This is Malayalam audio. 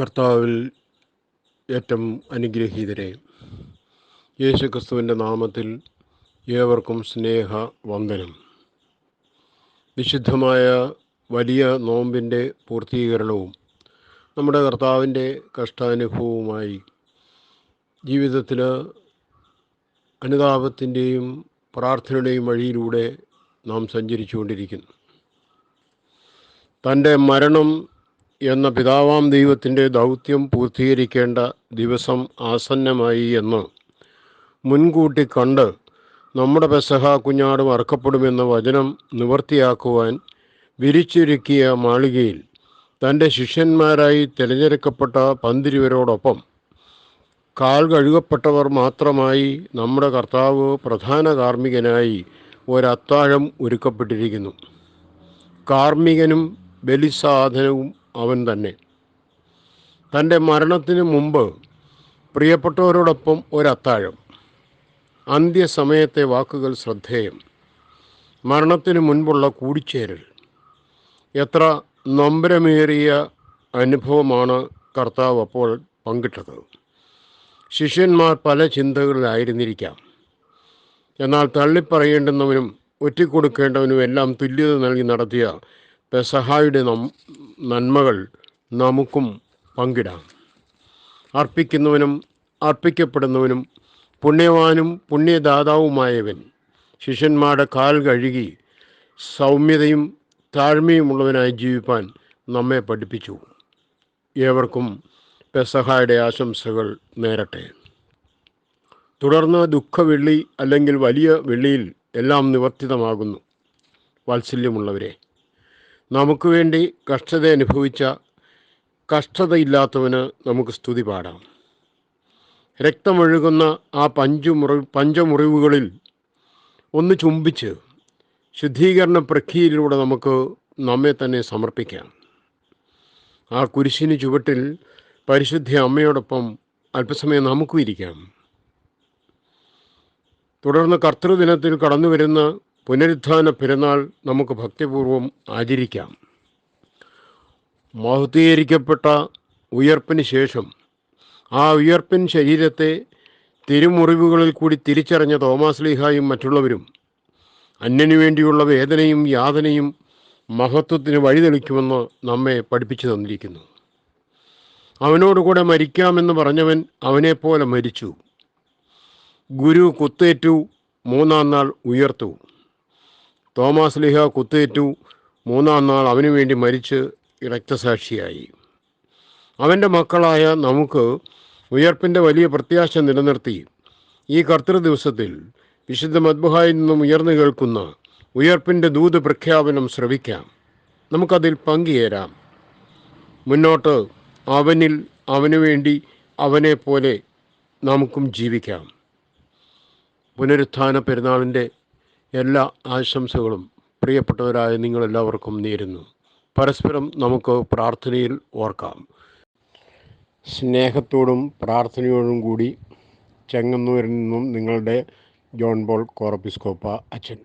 കർത്താവിൽ ഏറ്റവും അനുഗ്രഹീതരെ. യേശു ക്രിസ്തുവിന്റെ നാമത്തിൽ ഏവർക്കും സ്നേഹ വന്ദനം വിശുദ്ധമായ വലിയ നോമ്പിന്റെ പൂർത്തീകരണവും നമ്മുടെ കർത്താവിന്റെ കഷ്ടാനുഭവവുമായി ജീവിതത്തിൽ അനുതാപത്തിന്റെയും പ്രാർത്ഥനയുടെയും വഴിയിലൂടെ നാം സഞ്ചരിച്ചുകൊണ്ടിരിക്കുന്നു. തന്റെ മരണം എന്ന പിതാവാം ദൈവത്തിന്റെ ദൗത്യം പൂർത്തീകരിക്കേണ്ട ദിവസം ആസന്നമായി എന്ന് മുൻകൂട്ടി കണ്ട് നമ്മുടെ പെസഹ കുഞ്ഞാടും അറക്കപ്പെടുമെന്ന വചനം നിവർത്തിയാക്കുവാൻ വിരിച്ചൊരുക്കിയ മാളികയിൽ തന്റെ ശിഷ്യന്മാരായി തിരഞ്ഞെടുക്കപ്പെട്ട പന്തിരുവരോടൊപ്പം കാൽ കഴുകപ്പെട്ടവർ മാത്രമായി നമ്മുടെ കർത്താവ് പ്രധാന കാർമ്മികനായി ഒരത്താഴം ഒരുക്കപ്പെട്ടിരിക്കുന്നു. കാർമ്മികനും ബലിസാധനവും അവൻ തന്നെ. തന്റെ മരണത്തിന് മുമ്പ് പ്രിയപ്പെട്ടവരോടൊപ്പം ഒരത്താഴം. അന്ത്യസമയത്തെ വാക്കുകൾ ശ്രദ്ധേയം. മരണത്തിന് മുൻപുള്ള കൂടിച്ചേരൽ. എത്ര നൊമ്പരമേറിയ അനുഭവമാണ് കർത്താവ് അപ്പോൾ പങ്കിട്ടത്. ശിഷ്യന്മാർ പല ചിന്തകളിലായിരുന്നിരിക്കാം. എന്നാൽ തള്ളിപ്പറയേണ്ടുന്നവനും ഒറ്റിക്കൊടുക്കേണ്ടവനും എല്ലാം തുല്യത നൽകി നടത്തിയ പെസഹായുടെ നന്മകൾ നമുക്കും പങ്കിടാം. അർപ്പിക്കുന്നവനും അർപ്പിക്കപ്പെടുന്നവനും പുണ്യവാനും പുണ്യദാതാവുമായവൻ. ശിഷ്യന്മാരുടെ കാൽ കഴുകി സൗമ്യതയും താഴ്മയുമുള്ളവനായി ജീവിപ്പാൻ നമ്മെ പഠിപ്പിച്ചു. ഏവർക്കും പെസഹായുടെ ആശംസകൾ നേരട്ടെ. തുടർന്ന് ദുഃഖവെള്ളി അല്ലെങ്കിൽ വലിയ വെള്ളിയിൽ എല്ലാം നിവർത്തിതമാകുന്നു. വാത്സല്യമുള്ളവരെ. നമുക്ക് വേണ്ടി കഷ്ടത അനുഭവിച്ച കഷ്ടതയില്ലാത്തവന് നമുക്ക് സ്തുതി പാടാം. രക്തമൊഴുകുന്ന ആ പഞ്ചുമുറി പഞ്ചമുറിവുകളിൽ ഒന്ന് ചുംബിച്ച് ശുദ്ധീകരണ പ്രക്രിയയിലൂടെ നമുക്ക് നമ്മെ തന്നെ സമർപ്പിക്കാം. ആ കുരിശിന് ചുവട്ടിൽ പരിശുദ്ധ അമ്മയോടൊപ്പം അല്പസമയം നമുക്കും ഇരിക്കാം. തുടർന്ന് കർത്തൃദിനത്തിൽ കടന്നു വരുന്ന പുനരുത്ഥാന പെരുന്നാൾ നമുക്ക് ഭക്തിപൂർവം ആചരിക്കാം. മഹത്വീകരിക്കപ്പെട്ട ഉയർപ്പിന് ശേഷം ആ ഉയർപ്പിൻ ശരീരത്തെ തിരുമുറിവുകളിൽ കൂടി തിരിച്ചറിഞ്ഞ തോമാസ് ലീഹായും മറ്റുള്ളവരും അന്യനു വേണ്ടിയുള്ള വേദനയും യാതനയും മഹത്വത്തിന് വഴിതെളിക്കുമെന്ന് നമ്മെ പഠിപ്പിച്ചു തന്നിരിക്കുന്നു. അവനോടുകൂടെ മരിക്കാമെന്ന് പറഞ്ഞവൻ അവനെപ്പോലെ മരിച്ചു. ഗുരു കുത്തേറ്റു മൂന്നാം നാൾ ഉയർത്തു. തോമാസ് ലിഹ കുത്തേറ്റു. മൂന്നാം നാൾ അവനു വേണ്ടി മരിച്ച് രക്തസാക്ഷിയായി. അവന്റെ മക്കളായ നമുക്ക് ഉയർപ്പിന്റെ വലിയ പ്രത്യാശ നിലനിർത്തി. ഈ കർത്തൃ ദിവസത്തിൽ വിശുദ്ധ മദ്ബുഹായിൽ നിന്നും ഉയർന്നു കേൾക്കുന്ന ഉയർപ്പിന്റെ ദൂത് പ്രഖ്യാപനം ശ്രവിക്കാം. നമുക്കതിൽ പങ്കുചേരാം. മുന്നോട്ട് അവനിൽ അവനു വേണ്ടി അവനെ പോലെ നമുക്കും ജീവിക്കാം. പുനരുത്ഥാന പെരുന്നാളിന്റെ എല്ലാ ആശംസകളും പ്രിയപ്പെട്ടവരായ നിങ്ങളെല്ലാവർക്കും നേരുന്നു. പരസ്പരം നമുക്ക് പ്രാർത്ഥനയിൽ ഓർക്കാം. സ്നേഹത്തോടും പ്രാർത്ഥനയോടും കൂടി ചെങ്ങന്നൂരിൽ നിന്നും നിങ്ങളുടെ ജോൺ ബോൾ കോറപ്പിസ്കോപ്പ അച്ഛൻ.